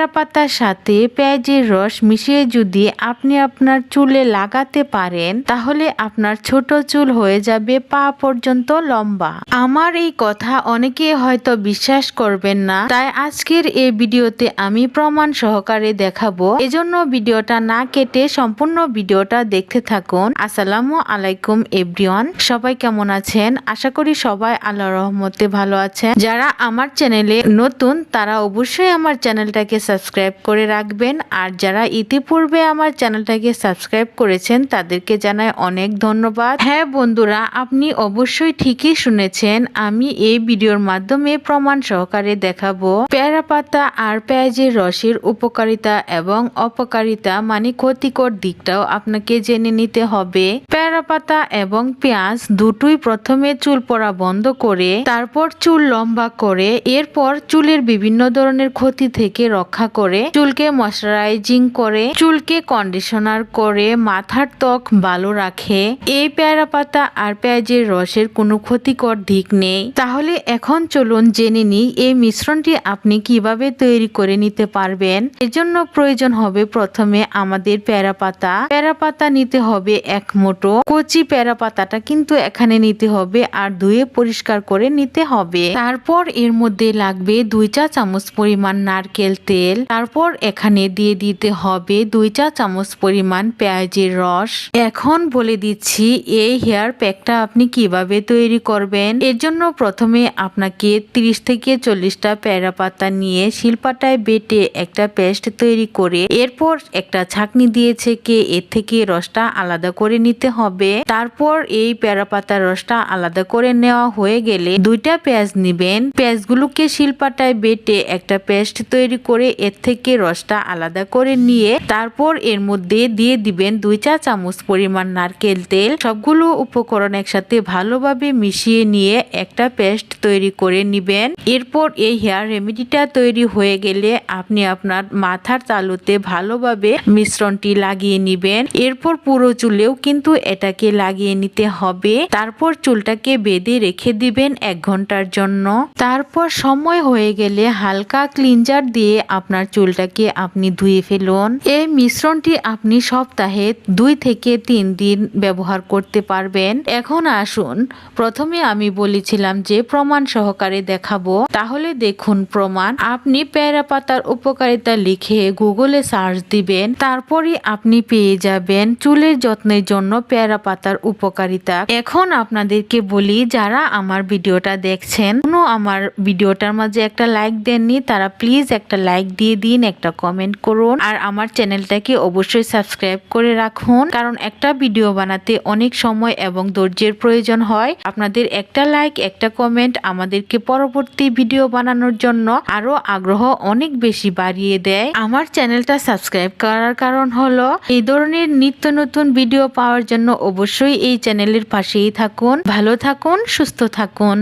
পেয়ারা পাতার সাথে পেঁয়াজের রস মিশিয়ে যদি আপনি আপনার চুলে লাগাতে পারেন, তাহলে আপনার ছোট চুল হয়ে যাবে পা পর্যন্ত লম্বা। আমার এই কথা অনেকে হয়তো বিশ্বাস করবেন না, তাই আজকের এই ভিডিওতে আমি প্রমাণ সহকারে দেখাবো। এজন্য ভিডিওটা না কেটে সম্পূর্ণ ভিডিওটা দেখতে থাকুন। আসসালামু আলাইকুম এভরিওয়ান, সবাই কেমন আছেন? আশা করি সবাই আল্লাহ রহমতে ভালো আছেন। যারা আমার চ্যানেলে নতুন, তারা অবশ্যই আমার চ্যানেলটাকে সাবস্ক্রাইব করে রাখবেন। আর যারা ইতিপূর্বে আমার চ্যানেলটাকে সাবস্ক্রাইব করেছেন, তাদেরকে জানাই অনেক ধন্যবাদ। হ্যাঁ বন্ধুরা, আপনি অবশ্যই ঠিকই শুনেছেন, আমি এই ভিডিওর মাধ্যমে প্রমাণ সহকারে দেখাবো। পেয়ারা পাতা আর পেঁয়াজের রসের উপকারিতা এবং অপকারিতা মানে ক্ষতিকর দিকটাও আপনাকে জেনে নিতে হবে। পেয়ারা পাতা এবং পেঁয়াজ দুটোই প্রথমে চুল পড়া বন্ধ করে, তারপর চুল লম্বা করে, এরপর চুলের বিভিন্ন ধরনের ক্ষতি থেকে রক্ষা করে, চুলকে ময়শ্চারাইজিং করে, চুলকে কন্ডিশনার করে, মাথার ত্বক ভালো রাখে। এই পেয়ারা পাতা আর পেঁয়াজের রসের কোনো ক্ষতিকর দিক নেই। তাহলে এখন চলুন জেনে নিই, এই মিশ্রণটি আপনি কীভাবে তৈরি করে নিতে পারবেন? এজন্য প্রয়োজন হবে প্রথমে আমাদের পেয়ারা পাতা পেয়ারা পাতা নিতে হবে এক মোটো কচি পেয়ারা পাতাটা কিন্তু এখানে নিতে হবে আর ধুয়ে পরিষ্কার করে নিতে হবে। তারপর এর মধ্যে লাগবে দুই চা চামচ পরিমাণ নারকেল তেল। তারপর এখানে দিয়ে দিতে হবে দুই চা চামচ পরিমাণ পেঁয়াজের রস। এখন বলে দিচ্ছি, এই হেয়ার প্যাকটা আপনি কীভাবে তৈরি করবেন? এর জন্য প্রথমে আপনাকে 30 থেকে চল্লিশটা পেয়ারা পাতা নিয়ে শিলপাটায় বেটে একটা পেস্ট তৈরি করে, এরপর একটা ছাকনি দিয়ে ছেঁকে এর থেকে রসটা আলাদা করে নিতে হবে। তারপর এই পেয়ারা পাতার রসটা আলাদা করে নেওয়া হয়ে গেলে দুইটা পেঁয়াজ নিবেন। পেঁয়াজগুলোকে শিলপাটায় বেটে একটা পেস্ট তৈরি করে এর থেকে রসটা আলাদা করে নিয়ে তারপর এর মধ্যে দিয়ে দিবেন দুই চা চামচ পরিমাণ নারকেল তেল। সবগুলো উপকরণ একসাথে ভালোভাবে মিশিয়ে নিয়ে একটা পেস্ট তৈরি করে নিবেন। এরপর এই হেয়ার রেমেডিটা তৈরি হয়ে গেলে আপনি আপনার মাথার তালুতে ভালোভাবে মিশ্রণটি লাগিয়ে নিবেন। এরপর পুরো চুলেও কিন্তু এটাকে লাগিয়ে নিতে হবে। তারপর চুলটাকে বেঁধে রেখে দিবেন এক ঘণ্টার জন্য। তারপর সময় হয়ে গেলে হালকা ক্লিনজার দিয়ে আপনার চুলটাকে আপনি ধুয়ে ফেলুন। এই মিশ্রণটি আপনি সপ্তাহে দুই থেকে তিন দিন ব্যবহার করতে পারবেন। এখন আসুন, প্রথমে আমি বলেছিলাম যে প্রমাণ সহকারে দেখাবো। তাহলে দেখুন প্রমাণ। আপনি পেয়ারা পাতার উপকারিতা লিখে গুগলে সার্চ দিবেন তারপরে আপনি পেয়ে যাবেন চুলের যত্নের জন্য পেয়ারা পাতার উপকারিতা। এখন আপনাদেরকে বলি, যারা আমার ভিডিওটা দেখছেন, কোনো আমার ভিডিওটার মাঝে একটা লাইক দেননি, তারা প্লিজ একটা লাইক দিয়ে দিন একটা কমেন্ট করুন। আর আমার চ্যানেলটাকে অবশ্যই সাবস্ক্রাইব করে রাখুন। কারণ একটা ভিডিও বানাতে অনেক সময় এবং ধৈর্যের প্রয়োজন হয়। আপনাদের একটা লাইক একটা কমেন্ট আমাদেরকে পরবর্তী ভিডিও বানানোর জন্য আরও আগ্রহ অনেক বেশি বাড়িয়ে দেয়। আমার চ্যানেলটা সাবস্ক্রাইব করার কারণ হলো, এই ধরনের নিত্য নতুন ভিডিও পাওয়ার জন্য অবশ্যই এই চ্যানেলের পাশেই থাকুন। ভালো থাকুন, সুস্থ থাকুন।